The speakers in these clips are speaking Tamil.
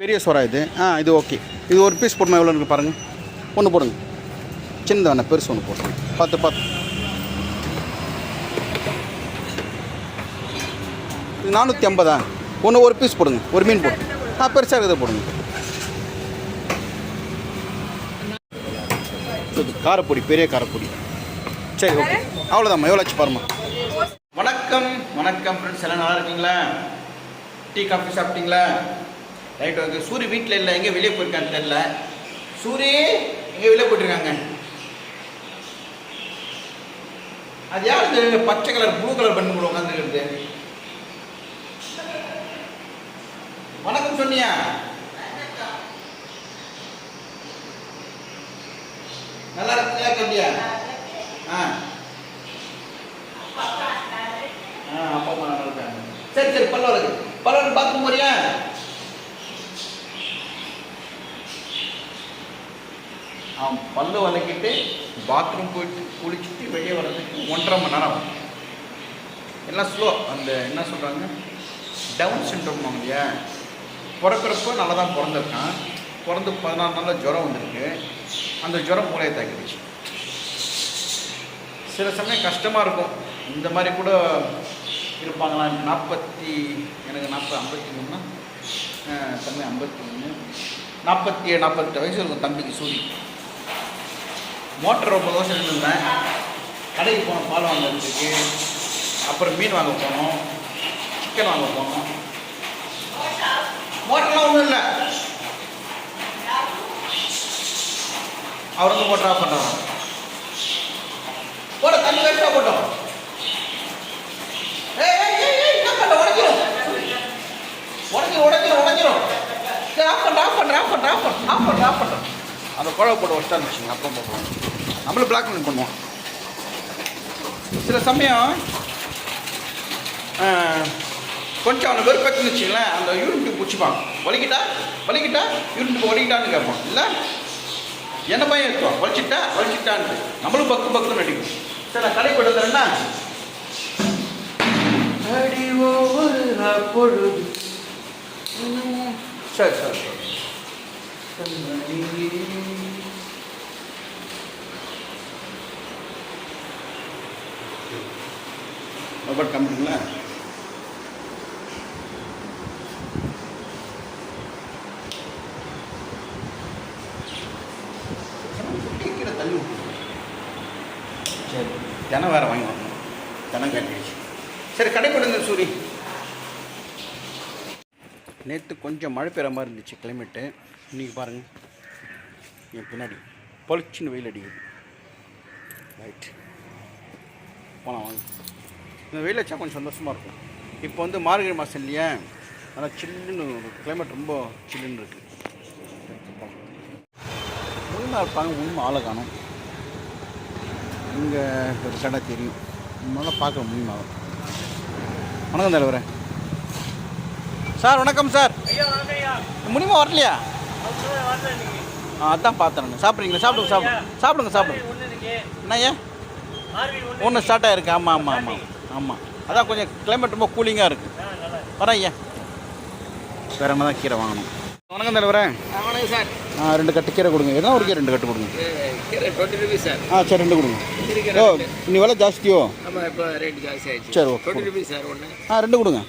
பெரிய சோறா இது. ஆ இது ஓகே இது ஒரு பீஸ் போடணும் எவ்வளோ இருக்குது பாருங்கள் ஒன்று போடுங்க. சின்னது வேணா பெருசு ஒன்று போடுங்க. பார்த்து பார்த்து. இது நானூற்றி ஐம்பதா? ஒன்று ஒரு பீஸ் போடுங்க. ஒரு மீன் போடுங்க. ஆ பெருசாக இருக்கிறத போடுங்க. இது காரப்பொடி பெரிய காரப்பொடி. சரி ஓகே அவ்வளோதாம்மா எவ்வளோ ஆச்சு பாருமா வணக்கம் வணக்கம் ஃப்ரெண்ட்ஸ் எல்லாம் நல்லா இருக்கீங்களா? டீ காஃபி சாப்பிட்டீங்களா? ரைட் ஓகே சூரிய வீட்டில் இல்லை எங்கே வெளியே போயிருக்கான்னு தெரில சூரிய எங்கே வெளியே போட்டிருக்காங்க அது யார் இந்த பச்சை கலர் ப்ளூ கலர் பண்ணி கூட உட்காந்துருக்குது வணக்கம் சொன்னியா நல்லா இருக்கீங்களா கண்டியா ஆ. ஆ அப்பா அம்மா நல்லா இருக்காங்க. சரி சரி பல்ல பல்லவர் பாத்ரூம் போறியா? அவன் பல்லு வதக்கிட்டு பாத்ரூம் போயிட்டு குளிச்சுட்டு வெளியே வர்றதுக்கு ஒன்றரை மணி நேரம் ஆகும். எல்லாம் ஸ்லோ அந்த என்ன சொல்கிறாங்க டவுன் சிண்ட்ரோம் இல்லையா? பிறக்கிறப்போ நல்லா தான் பிறந்திருக்கான். பிறந்து பதினாறு நாளில் ஜுரம் வந்திருக்கு. அந்த ஜுரம் மூளையை தாக்கிடுச்சு. சில சமயம் கஷ்டமாக இருக்கும். இந்த மாதிரி கூட இருப்பாங்களா? நாற்பத்தி எனக்கு நாற்பது ஐம்பத்தி மூணுனா தம்பி ஐம்பத்தி மூணு நாற்பத்தி ஏழு நாற்பத்தெட்டு வயசு இருக்கும் தம்பிக்கு சூரி மோட்டர் ரொம்ப தோசை நின்றுருந்தேன் கடைக்கு போனோம் பால் வாங்குறதுக்கு அப்புறம் மீன் வாங்க போனோம் சிக்கன் வாங்க போனோம். மோட்டர்லாம் ஒன்றும் இல்லை. அவர் வந்து மோட்டர் ஆஃப் பண்ணுறாங்க போட தண்ணி வேஸ்ட்டாக போட்டோம். உடஞ்சிரும் உடஞ்சிரும் உடஞ்சிரும் என்ன சரி, ஆஃப் பண்ணுறேன், ஆஃப் பண்ணுறேன், ஆஃப் பண்ணுறேன், ஆஃப் பண்ணுறேன், ஆஃப் பண்ணுறேன், அந்த குழவை போட்டு வச்சுட்டா இருந்துச்சுங்க அப்புறம் பார்ப்போம் நம்மளும் பிளாக் பண்ணி பண்ணுவோம் சில சமயம் கொஞ்சம் அவனை வெறுப்பேற்றுன்னு வச்சுங்களேன் அந்த யூனிட் பிடிச்சிப்பான். வலிக்கிட்டா? வலிக்கிட்டா? யூனிட் வலிக்கிட்டான்னு கேட்பான். இல்லை? என்ன பையன் இருக்கும் வலிச்சிட்டா? வலிச்சிட்டான்ட்டு. நம்மளும் பக்கு பக்குன்னு நடிக்கும். சரி நான் போட்டு பொழுது. சரி சரி சரி. மொபைல் கம்மிங்களா கீழே தள்ளி விட்டு. சரி தினம் வேறு வாங்கி வரணும். தினம் கட்டிடுச்சு. சரி கடை கொடுங்க சூரி. நேற்று கொஞ்சம் மழை பெய்கிற மாதிரி இருந்துச்சு கிளைமேட்டு இன்றைக்கி பாருங்கள் என் பின்னாடி பளிச்சுன்னு வெயில் அடிக்குது. ரைட் போகலாம் வாங்க. இந்த வெயில் வச்சா கொஞ்சம் சந்தோஷமாக இருக்கும். இப்போ வந்து மார்கழி மாதம் இல்லையா? ஆனால் சில்லுன்னு கிளைமேட் ரொம்ப சில்லுன்னு இருக்குது உண்மை இருப்பாங்க உண்மை ஆளை காணும். இங்கே ஒரு கடை தெரியும். நல்லா பார்க்குற முடியுமா வணக்கம் தலைவரே. சார் வணக்கம் சார். முடியுமா வரலையா? ஆ அதான் பார்த்தேன் சாப்பிட்றீங்களா? சாப்பிடுங்க சாப்பிடுங்க. சாப்பிடுங்க சாப்பிடுங்க. என்ன ஏன் ஒன்று ஸ்டார்ட் ஆயிருக்கு. ஆமாம் ஆமாம் ஆமாம் ஆமாம் அதான் கொஞ்சம் கிளைமேட் ரொம்ப கூலிங்காக இருக்குது வரேன் ஐயா. வேறு என்ன தான் கீரை வாங்கணும்? வணக்கம் தலைவரே. வணக்கம் சார். ஆ ரெண்டு கட்டு கீரை கொடுங்க. எதனா ஒரு கீரை ரெண்டு கட்டு கொடுங்க? ஆ சரி ரெண்டு கொடுங்க. ஓ இன்னி விலை ஜாஸ்தியோ? சரி ஓகே ஆ ரெண்டு கொடுங்க.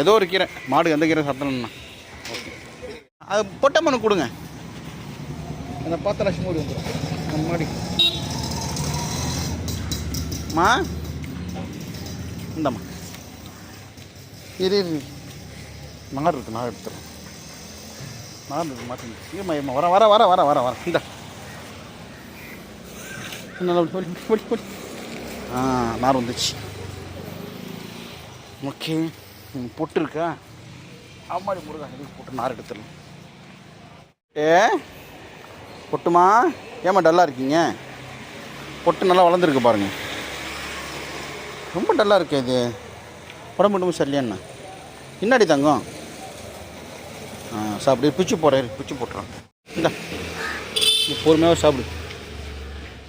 ஏதோ ஒரு கீரை. மாடு எந்த கீரை சாப்பிடணும்னா. ஓகே. அது பொட்டம்மனு கொடுங்க. அந்த பத்து லட்சம் மூடி வந்துடும் மாடி. மா. இந்தம்மா. இரு இரு. நார் இருக்கு நார் எடுத்துறேன். நார் இருக்கு மாற்றி ஏமா ஏமா வர வர வர வர வர வர. இந்த. நல்லா ஆ நார் வந்துச்சு. ஓகே. பொட்டு இருக்கா? அம்மாடி முருகா பொட்டு போட்டு நார் எடுத்துடலாம் ஏ பொட்டுமா? ஏமா டல்லாக இருக்கீங்க? பொட்டு நல்லா வளர்ந்துருக்கு பாருங்கள் ரொம்ப டல்லாக இருக்குது இது உடம்பு உடம்பு சரியில்லையாண்ணா என்னடி தங்கம். சாப்பிடு. பிச்சு போடுற பிச்சு போட்டுறான். இந்த. நீ பொறுமையாக சாப்பிடு.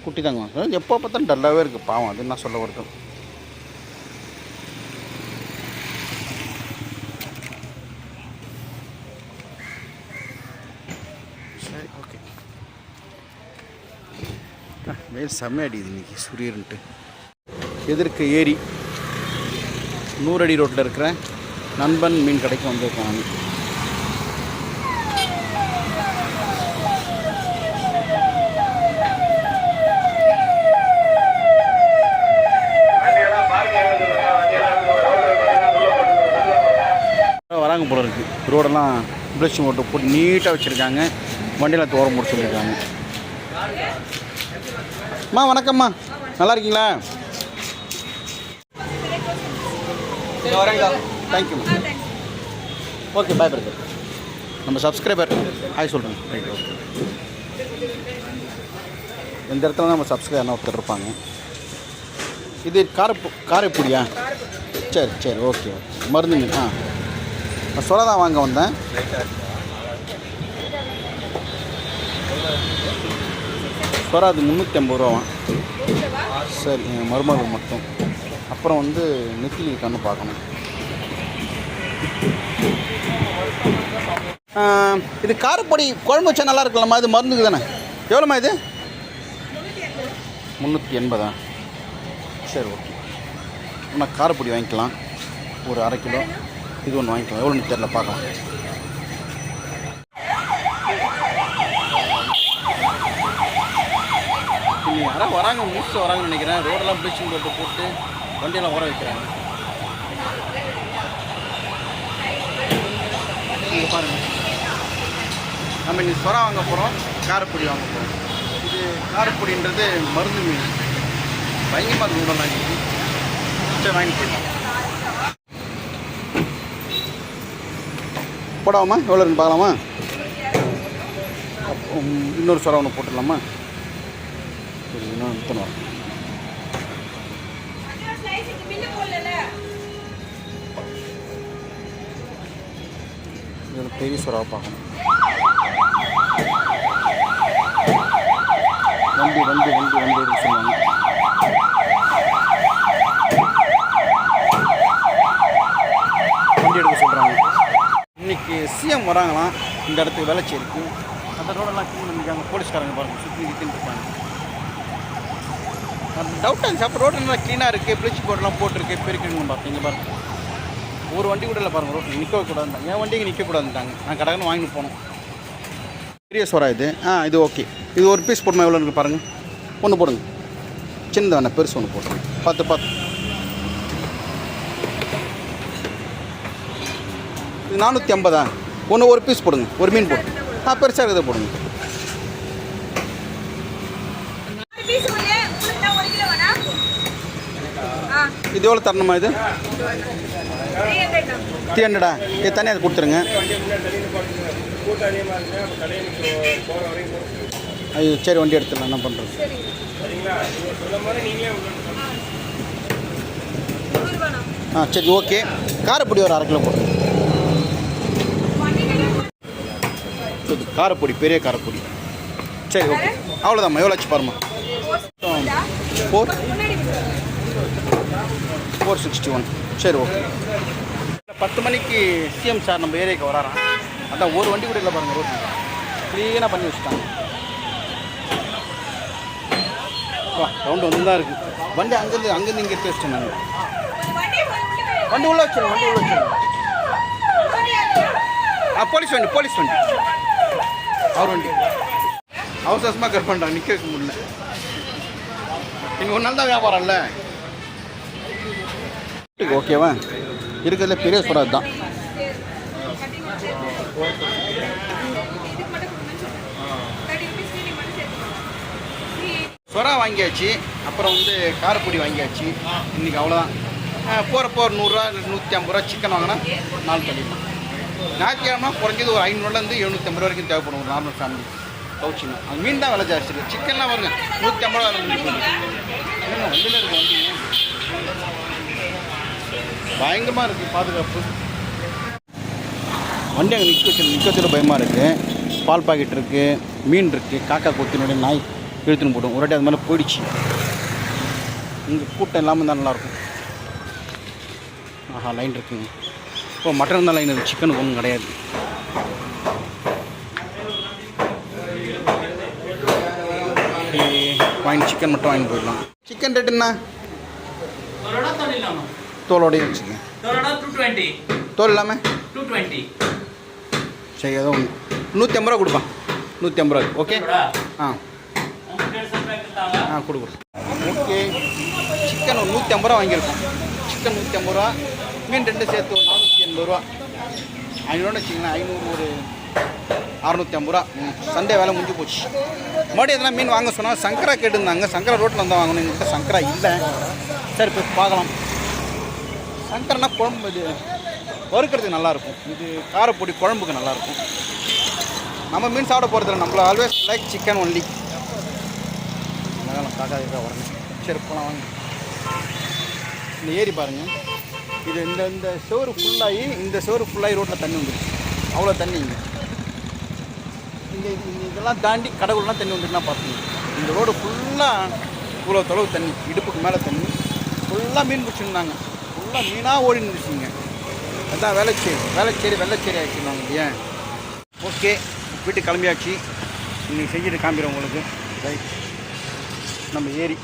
குட்டி தங்கம். எப்போ பார்த்தாலும் டல்லாகவே இருக்குது பாவம் அது என்ன சொல்ல வருது சரி ஓகே. வேறு செம்மையாடி இது இன்றைக்கி எதிர்க்க ஏரி நூறடி ரோட்டில் இருக்கிற நண்பன் மீன் கடைக்கு வந்திருக்கோம் நான் வராங்க போல இருக்கு. ரோடெல்லாம் ப்ளஷ் மோட்டை போட்டு நீட்டாக வச்சுருக்காங்க. வண்டியில் தோரம் போட்டு அம்மா வணக்கம்மா. நல்லா இருக்கீங்களா? Thank you okay bye brother நம்ம சப்ஸ்கிரைபர் ஹாய் சொல்கிறேன் ரைட் ஓகே இந்த இடத்துல நம்ம சப்ஸ்கிரைபர் ஒருத்தர் இருப்பாங்க? இது கார காரைப்பூடியா சரி சரி ஓகே ஓகே மருந்து ஆ. நான் சொல்ல தான் வாங்க வந்தேன். சொரா அது முந்நூற்றி ஐம்பது ரூபாவான் சரி மருமகள் மட்டும். அப்புறம் வந்து நெத்திலி இருக்கான்னு பார்க்கணும். இது காரப்பொடி குழம்பு வச்சா நல்லா இருக்கலாமா இது மருந்துக்கு தானே? எவ்வளோம்மா இது? முந்நூற்றி எண்பதா? சரி ஓகே. ஆனால் காரப்பொடி வாங்கிக்கலாம். ஒரு அரை கிலோ. இது ஒன்று வாங்கிக்கலாம். எவ்வளோன்னு தெரில பார்க்கலாம். யாராவது வராங்க மூச்சு வராங்கன்னு நினைக்கிறேன். ரோடெல்லாம் ப்ளீச்சிங் போட்டு போட்டு வண்டியெல்லாம் உர வைக்கிறாங்க இங்கே பாருங்கள் நம்ம இன்னைக்கு சொரா வாங்க போகிறோம் காரப்பொடி வாங்க போகிறோம் இது காரப்பொடின்றது மருந்து மீன். பயங்கரமாக இருக்கும் உடலாம் இன்னைக்கு சரி வாங்கி போயிடலாம். போடாமா? எவ்வளோ இருக்குன்னு பார்க்கலாமா? இன்னொரு சொரா ஒன்று போட்டுடலாமா? சரி இன்னும் பில்லு போடல இதில் பெரிய சுறா பார்க்கணும். வண்டி வண்டி வண்டி வண்டி சொன்னாங்க. வண்டி எடுக்க சொல்கிறாங்க இன்னைக்கு சிஎம் வராங்களாம். இந்த இடத்துக்கு வேலை வேலைச்சேரிக்கு அந்த ரோடெல்லாம் க்ளீன் பண்ணிருக்காங்க. போலீஸ்காரங்க பாருங்கள் சுற்றி சுற்றின்னு இருப்பாங்க டவுட்டாக இருந்துச்சு அப்போ ரோடு நல்லா க்ளீனாக இருக்குது ப்ளீச்சிங் போர்டெல்லாம் போட்டிருக்கு பெருக்கணும் பார்த்தீங்க பாருங்க. ஒரு வண்டி கூட இல்லை பாருங்கள் ரோட்டில் நிற்க கூடாது என் வண்டிக்கு நிற்கக்கூடாதுட்டாங்க நான் கடகன்னு வாங்கிட்டு போனோம். பெரிய சோறா இது. ஆ இது ஓகே. இது ஒரு பீஸ் போடணும் எவ்வளோ இருக்குது பாருங்கள் ஒன்று போடுங்க. சின்னது வேணா பெருசு ஒன்று போடுங்க. பார்த்து பார்த்து. இது நானூற்றி ஐம்பதா? ஒன்று ஒரு பீஸ் போடுங்க. ஒரு மீன் போடுங்க. ஆ பெருசாக இருக்கிறத போடுங்க. இது எவ்வளோ தரணுமா இது? த்ரீ ஹண்ட்ரடா இது தனியாக அது கொடுத்துருங்க. ஐயோ சரி வண்டி எடுத்துடலாம். என்ன பண்ணுறது ஆ சரி ஓகே. காரப்பொடி ஒரு அரை கிலோ போடுங்க காரப்பொடி பெரிய காரப்பொடி சரி ஓகே. அவ்வளோதாம்மா எவ்வளோ ஆச்சு பாருமா ஃபோர் ஃபோர் சிக்ஸ்டி ஒன். சரி ஓகே. பத்து மணிக்கு சிஎம் சார் நம்ம ஏரியாவுக்கு வராராம். அதான் ஒரு வண்டி கூட இல்லை பாருங்கள் ரோட் க்ளீனாக பண்ணி வச்சுட்டாங்க வா ரவுண்டு வந்து தான் இருக்குது வண்டி அங்கேருந்து அங்கேருந்து இங்கே எடுத்து வச்சிட்டேன் நாங்கள் வண்டி உள்ள வச்சிடும் வண்டி உள்ள வச்சிடும் ஆ போலீஸ் வண்டி போலீஸ் வண்டி. அவர் வண்டி. அவசரமாக கட் பண்ணுறாங்க நிற்க வைக்க முடியல. இங்கே ஒரு நாள் தான் வியாபாரம் இல்லை? ஓகேவா இருக்கிறதுல பெரிய சுறா தான் சுறா வாங்கியாச்சு அப்புறம் வந்து காரப்பொடி வாங்கியாச்சு. இன்றைக்கி அவ்வளோதான் போகிறப்போ ஒரு நூறுரூவா நூற்றி ஐம்பது ரூபா சிக்கன் வாங்கினா நாலு தள்ளிடலாம் ஞாயிற்றுக்கிழமை குறைஞ்சது ஒரு ஐநூறுலேருந்து எழுநூற்றம்பது ரூபா வரைக்கும் தேவைப்படும் ஒரு நார்மல் ஃபேமிலி கவுச்சிங்க அது மீன் தான் விலை ஜாஸ்தி இருக்குது சிக்கன்லாம் வருங்க நூற்றி ஐம்பது ரூபா வண்டியில் இருக்கு வண்டிங்க பயங்கரமாக இருக்குது பாதுகாப்பு. வண்டி அங்கே நிற்க வச்சு நிற்க வச்சுட்டு பயமாக இருக்குது பால் பாக்கெட் இருக்குது மீன் இருக்குது காக்கா கொத்தினுடைய நாய் இழுத்துன்னு போடும் ஒரு வாட்டி அது மேலே போயிடுச்சு. இங்கே கூட்டம் இல்லாமல் தான் நல்லாயிருக்கும் ஆஹா லைன் இருக்குங்க. இப்போ மட்டன் தான் லைன் இருக்குது சிக்கனுக்கு ஒன்றும் கிடையாது. வாங்கி சிக்கன் மட்டும் வாங்கி போயிடலாம். சிக்கன் ரேட் என்ன? தோலோடையும் வச்சுக்கங்க தோலோட டூ டுவெண்ட்டி தோல் இல்லாமல் டூ டுவெண்ட்டி சரி ஏதோ நூற்றி ஐம்பது ரூபா கொடுப்பான் நூற்றி ஐம்பது ரூபா? ஓகே ஆ. ஆ கொடு கொடு. ஓகே சிக்கன் ஒரு நூற்றி ஐம்பது ரூபா வாங்கியிருக்கோம். சிக்கன் நூற்றி ஐம்பது ரூபா. மீன் ரெண்டு சேர்த்து ஒரு நானூற்றி எண்பது ரூபா. ஐநூறு வச்சிங்களேன் ஐநூறு ஒரு அறநூற்றி ஐம்பது ரூபா சண்டே வேலை முடிஞ்சு போச்சு. மறுபடியும் எதனா மீன் வாங்க சொன்னால் சங்கரா கேட்டுருந்தாங்க. சங்கரா ரோட்டில் வந்து வாங்கணும். எங்கள்கிட்ட சங்கரா இல்லை. சரி போய் பார்க்கலாம். சங்கரனா குழம்பு இது. வறுக்கிறதுக்கு நல்லாயிருக்கும். இது காரப்பொடி குழம்புக்கு நல்லாயிருக்கும். நம்ம மீன் சாப்பிட போகிறதில்ல நம்மள ஆல்வேஸ் லைக் சிக்கன் ஒன்லி அதனால் காக்கா இருக்கா உடனே. சரி போனால் வாங்க. இந்த ஏரி பாருங்கள் இது இந்த இந்த சோறு ஃபுல்லாகி இந்த சோறு ஃபுல்லாகி ரோட்டில் தண்ணி வந்துருச்சு. அவ்வளோ தண்ணி இங்கே. இங்கே இதெல்லாம் தாண்டி கடவுள்லாம் தண்ணி வந்துட்டுனா பார்த்துங்க இந்த ரோடு ஃபுல்லாக இவ்வளோ தொலைவு தண்ணி இடுப்புக்கு மேலே தண்ணி. ஃபுல்லாக மீன் பிடிச்சிருந்தாங்க. ஃபுல்லாக மீனாக ஓடி இருந்துச்சுங்க அதான் வேலைச்சேரி. வேலைச்சேரி வெள்ளச்சேரி ஆகிடுச்சுருந்தாங்க இல்லையா ஓகே வீட்டுக்கு கிளம்பியாச்சு. இன்னைக்கு செஞ்சுட்டு காமிக்கிறேன் உங்களுக்கு. ரைட் நம்ம ஏரி.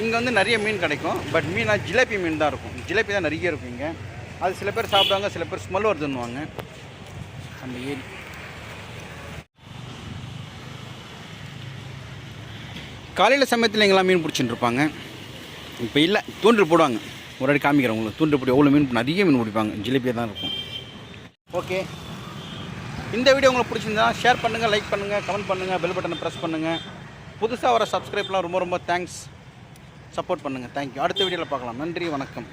இங்கே வந்து நிறைய மீன் கிடைக்கும். பட் மீனாக ஜிலேபி மீன் தான் இருக்கும். ஜிலேபி தான் நிறைய இருக்கும் இங்கே. அது சில பேர் சாப்பிடுவாங்க சில பேர் ஸ்மெல் வருதுன்னுவாங்க. அந்த ஏரி. காலையில் சமயத்தில் எங்கெல்லாம் மீன் பிடிச்சிட்டு இருப்பாங்க? இப்போ இல்லை தூண்டில் போடுவாங்க. ஒரு அடி காமிக்கிறேன் உங்களுக்கு. தூண்டில் போட்டு எவ்வளோ மீன் நிறைய மீன் பிடிப்பாங்க. ஜிலேபியாக தான் இருக்கும். ஓகே. இந்த வீடியோ உங்களுக்கு பிடிச்சிருந்தா ஷேர் பண்ணுங்கள் லைக் பண்ணுங்கள் கமெண்ட் பண்ணுங்கள் பெல் பட்டனை ப்ரெஸ் பண்ணுங்கள் புதுசாக வர சப்ஸ்கிரைப்லாம் ரொம்ப ரொம்ப தேங்க்ஸ் சப்போர்ட் பண்ணுங்கள் தேங்க்யூ அடுத்த வீடியோவில் பார்க்கலாம். நன்றி வணக்கம்.